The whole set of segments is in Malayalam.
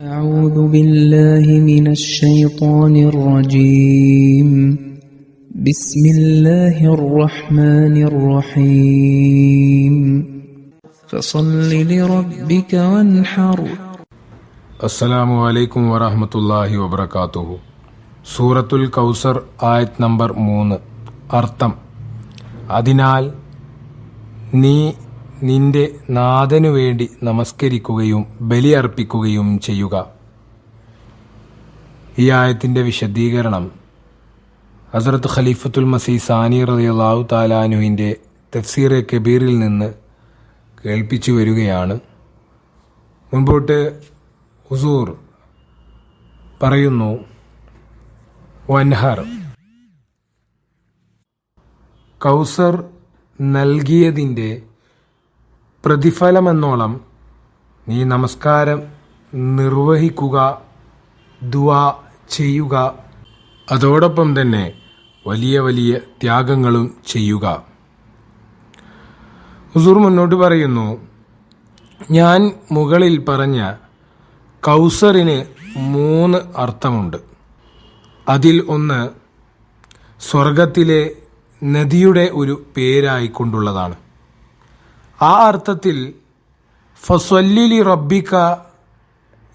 أعوذ بالله من الشيطان الرجيم بسم الله الرحمن الرحيم فصل لربك وانحر അസ്സലാമു അലൈക്കും വറഹമത്തല്ലാഹി വബർക്കാത്തുഹു സൂറത്തുൽ കൗസർ ആയത് നമ്പർ മൂന്ന് അർത്ഥം അതിനാൽ നീ നിന്റെ നാഥനു വേണ്ടി നമസ്കരിക്കുകയും ബലിയർപ്പിക്കുകയും ചെയ്യുക. ഈ ആയത്തിന്റെ വിശദീകരണം ഹസ്രത്ത് ഖലീഫത്തുൽ മസീ സാനി റളിയല്ലാഹു താലാനുവിന്റെ തഫ്സീറെ കബീറിൽ നിന്ന് കേൾപ്പിച്ചു വരികയാണ്. മുൻപോട്ട് ഹുസൂർ പറയുന്നു വൻഹർ. കൗസർ നൽകിയതിന്റെ പ്രതിഫലമെന്നോളം നീ നമസ്കാരം നിർവഹിക്കുക ദുവാ ചെയ്യുക. അതോടൊപ്പം തന്നെ വലിയ വലിയ ത്യാഗങ്ങളും ചെയ്യുക. ഹുസൂർ മുന്നോട്ട് പറയുന്നു ഞാൻ മുകളിൽ പറഞ്ഞ കൗസറിന് മൂന്ന് അർത്ഥമുണ്ട്. അതിൽ ഒന്ന് സ്വർഗത്തിലെ നദിയുടെ ഒരു പേരായിക്കൊണ്ടുള്ളതാണ്. ആ അർത്ഥത്തിൽ ഫസ്വല്ലിലി റബ്ബിക്ക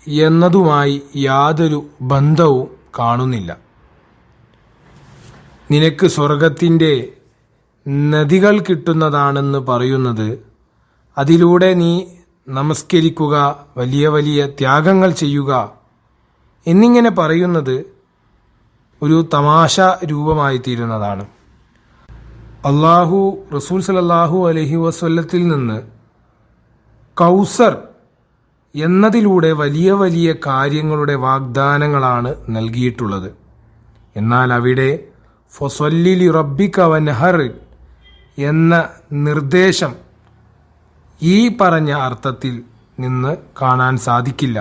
എന്നതുമായി യാതൊരു ബന്ധവും കാണുന്നില്ല. നിനക്ക് സ്വർഗത്തിന്റെ നദികൾ കിട്ടുന്നതാണെന്ന് പറയുന്നത് അതിലൂടെ നീ നമസ്കരിക്കുക വലിയ വലിയ ത്യാഗങ്ങൾ ചെയ്യുക എന്നിങ്ങനെ പറയുന്നത് ഒരു തമാശ രൂപമായി തീരുന്നതാണ് അള്ളാഹു റസൂൽ സലല്ലാഹു അലഹി വസ്വല്ലത്തിൽ നിന്ന് കൗസർ എന്നതിലൂടെ വലിയ വലിയ കാര്യങ്ങളുടെ വാഗ്ദാനങ്ങളാണ് നൽകിയിട്ടുള്ളത്. എന്നാൽ അവിടെ ഫൊസൊല്ലിലി റബ്ബിക വൻഹർ എന്ന നിർദ്ദേശം ഈ പറഞ്ഞ അർത്ഥത്തിൽ നിന്ന് കാണാൻ സാധിക്കില്ല.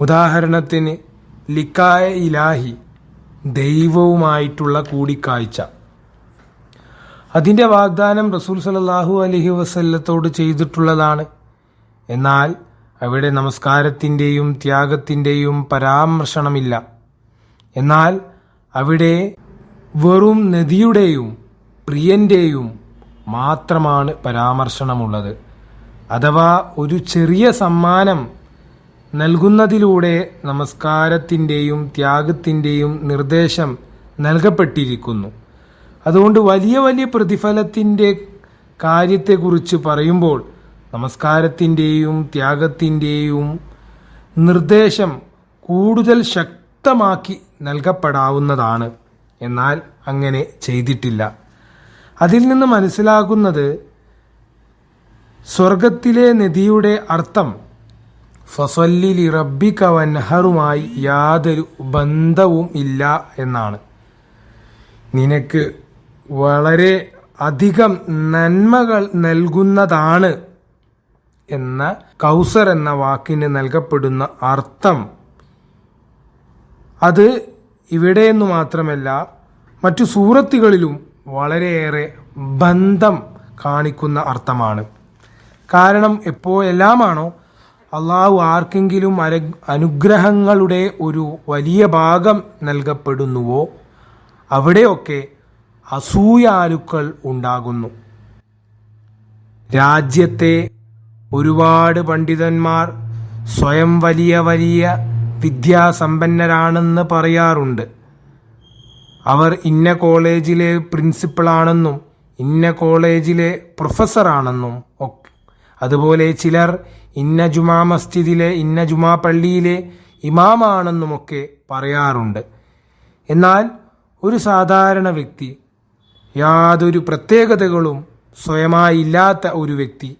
ഉദാഹരണത്തിന് ലിക്കായ ഇലാഹി ദൈവവുമായിട്ടുള്ള കൂടിക്കാഴ്ച. അതിന്റെ വാഗ്ദാനം റസൂൽ സലല്ലാഹു അലഹി വസല്ലത്തോട് ചെയ്തിട്ടുള്ളതാണ്. എന്നാൽ അവിടെ നമസ്കാരത്തിന്റെയും ത്യാഗത്തിന്റെയും പരാമർശനമില്ല എന്നാൽ അവിടെ വെറും നദിയുടെയും പ്രിയന്റെയും മാത്രമാണ് പരാമർശനമുള്ളത് അഥവാ ഒരു ചെറിയ സമ്മാനം നൽകുന്നതിലൂടെ നമസ്കാരത്തിന്റെയും ത്യാഗത്തിന്റെയും നിർദ്ദേശം നൽകപ്പെട്ടിരിക്കുന്നു. അതുകൊണ്ട് വലിയ വലിയ പ്രതിഫലത്തിന്റെ കാര്യത്തെക്കുറിച്ച് പറയുമ്പോൾ നമസ്കാരത്തിന്റെയും ത്യാഗത്തിന്റെയും നിർദ്ദേശം കൂടുതൽ ശക്തമാക്കി നൽകപ്പെടാവുന്നതാണ്. എന്നാൽ അങ്ങനെ ചെയ്തിട്ടില്ല. അതിൽ നിന്ന് മനസ്സിലാകുന്നത് സ്വർഗത്തിലെ നദിയുടെ അർത്ഥം ഫസല്ലിലി റബ്ബിക വൻഹറുമായി യാതൊരു ബന്ധവും ഇല്ല എന്നാണ്. നിനക്ക് വളരെ അധികം നന്മകൾ നൽകുന്നതാണ് എന്ന കൗസർ എന്ന വാക്കിന് നൽകപ്പെടുന്ന അർത്ഥം. അത് ഇവിടെയെന്നു മാത്രമല്ല മറ്റു സൂറത്തുകളിലും വളരെയേറെ ബന്ധം കാണിക്കുന്ന അർത്ഥമാണ്. കാരണം എപ്പോഴെല്ലാമാണോ അള്ളാഹു ആർക്കെങ്കിലും അര അനുഗ്രഹങ്ങളുടെ ഒരു വലിയ ഭാഗം നൽകപ്പെടുന്നുവോ അവിടെയൊക്കെ അസൂയാലുക്കൾ ഉണ്ടാകുന്നു. രാജ്യത്തെ ഒരുപാട് പണ്ഡിതന്മാർ സ്വയം വലിയ വലിയ വിദ്യാസമ്പന്നരാണെന്ന് പറയാറുണ്ട്. അവർ ഇന്ന കോളേജിലെ പ്രിൻസിപ്പളാണെന്നും ഇന്ന കോളേജിലെ പ്രൊഫസറാണെന്നും ഒക്കെ അതുപോലെ ചിലർ ഇന്ന ജുമാ മസ്ജിദിലെ ഇന്ന ജുമാ പള്ളിയിലെ ഇമാമാണെന്നുമൊക്കെ പറയാറുണ്ട്. എന്നാൽ ഒരു സാധാരണ വ്യക്തി യാതൊരു പ്രത്യേകതകളും സ്വയമായി ഇല്ലാത്ത ഒരു വ്യക്തി.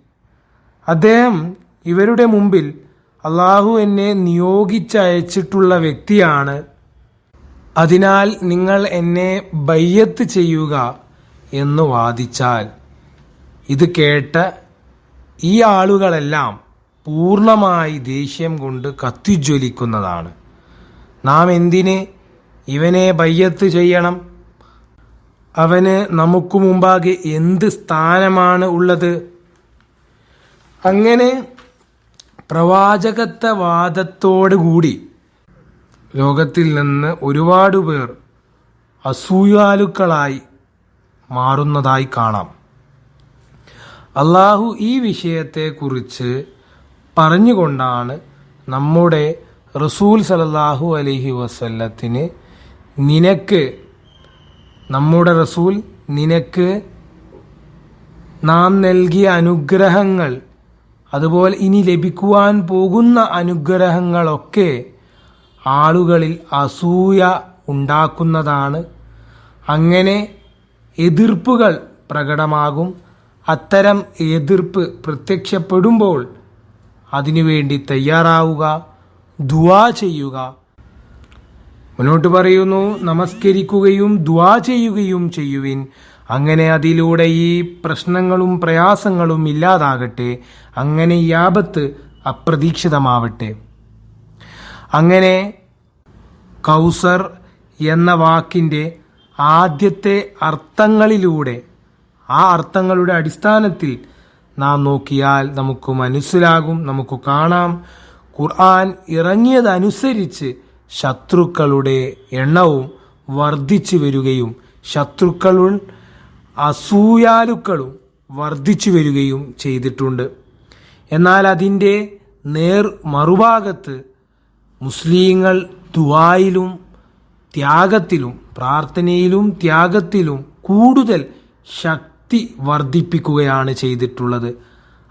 അദ്ദേഹം ഇവരുടെ മുമ്പിൽ അള്ളാഹു എന്നെ നിയോഗിച്ചയച്ചിട്ടുള്ള വ്യക്തിയാണ്. അതിനാൽ നിങ്ങൾ എന്നെ ബയ്യത്ത് ചെയ്യുക എന്ന് വാദിച്ചാൽ ഇത് കേട്ട ഈ ആളുകളെല്ലാം പൂർണമായി ദേഷ്യം കൊണ്ട് കത്തിജ്വലിക്കുന്നതാണ്. നാം എന്തിന് ഇവനെ ബയ്യത്ത് ചെയ്യണം? അവന് നമുക്ക് മുമ്പാകെ എന്ത് സ്ഥാനമാണ് ഉള്ളത്? അങ്ങനെ പ്രവാചകത്വവാദത്തോടുകൂടി ലോകത്തിൽ നിന്ന് ഒരുപാട് പേർ അസൂയാലുക്കളായി മാറുന്നതായി കാണാം. അള്ളാഹു ഈ വിഷയത്തെക്കുറിച്ച് പറഞ്ഞുകൊണ്ടാണ് നമ്മുടെ റസൂൽ സലല്ലാഹു അലഹി വസല്ലത്തിന് നിനക്ക് നമ്മുടെ റസൂൽ നിനക്ക് നാം നൽകിയ അനുഗ്രഹങ്ങൾ അതുപോലെ ഇനി ലഭിക്കുവാൻ പോകുന്ന അനുഗ്രഹങ്ങളൊക്കെ ആളുകളിൽ അസൂയ ഉണ്ടാക്കുന്നതാണ്. അങ്ങനെ എതിർപ്പുകൾ പ്രകടമാകും. അത്തരം എതിർപ്പ് പ്രത്യക്ഷപ്പെടുമ്പോൾ അതിനുവേണ്ടി തയ്യാറാവുക ദുവാ ചെയ്യുക. മുന്നോട്ട് പറയുന്നു നമസ്കരിക്കുകയും ദ്വാ ചെയ്യുകയും ചെയ്യുവിൻ. അങ്ങനെ അതിലൂടെ ഈ പ്രശ്നങ്ങളും പ്രയാസങ്ങളും ഇല്ലാതാകട്ടെ അങ്ങനെ ഈ ആപത്ത് അപ്രതീക്ഷിതമാവട്ടെ. അങ്ങനെ കൗസർ എന്ന വാക്കിന്റെ ആദ്യത്തെ അർത്ഥങ്ങളിലൂടെ ആ അർത്ഥങ്ങളുടെ അടിസ്ഥാനത്തിൽ നാം നോക്കിയാൽ നമുക്ക് മനസ്സിലാകും നമുക്ക് കാണാം. ഖുർആൻ ഇറങ്ങിയതനുസരിച്ച് ശത്രുക്കളുടെ എണ്ണവും വർദ്ധിച്ചു വരികയും ശത്രുക്കളും അസൂയാലുക്കളും വർദ്ധിച്ചു വരികയും ചെയ്തിട്ടുണ്ട്. എന്നാൽ അതിന്റെ നേർ മറുഭാഗത്ത് മുസ്ലിങ്ങൾ ദുവായിലും ത്യാഗത്തിലും പ്രാർത്ഥനയിലും ത്യാഗത്തിലും കൂടുതൽ ശക്തി വർദ്ധിപ്പിക്കുകയാണ് ചെയ്തിട്ടുള്ളത്.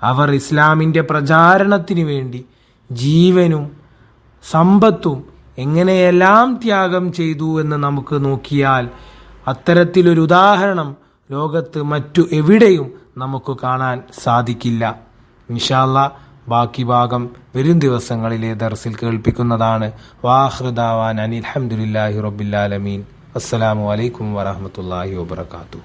അവർ ഇസ്ലാമിന്റെ പ്രചാരണത്തിന് വേണ്ടി ജീവനും സമ്പത്തും എങ്ങനെയെല്ലാം ത്യാഗം ചെയ്തു എന്ന് നമുക്ക് നോക്കിയാൽ അത്തരത്തിലൊരു ഉദാഹരണം ലോകത്ത് മറ്റു എവിടെയും നമുക്ക് കാണാൻ സാധിക്കില്ല. ഇൻഷാല്ല ബാക്കി ഭാഗം വരും ദിവസങ്ങളിലെ ദർസിൽ കേൾപ്പിക്കുന്നതാണ്. വാഹൃദാവാൻ അനിൽ അഹമ്മദില്ലാഹി റബ്ബില്ലാലമീൻ അസ്സലാമു അലൈക്കും വറഹമത്തല്ലാഹി വബർക്കാത്തു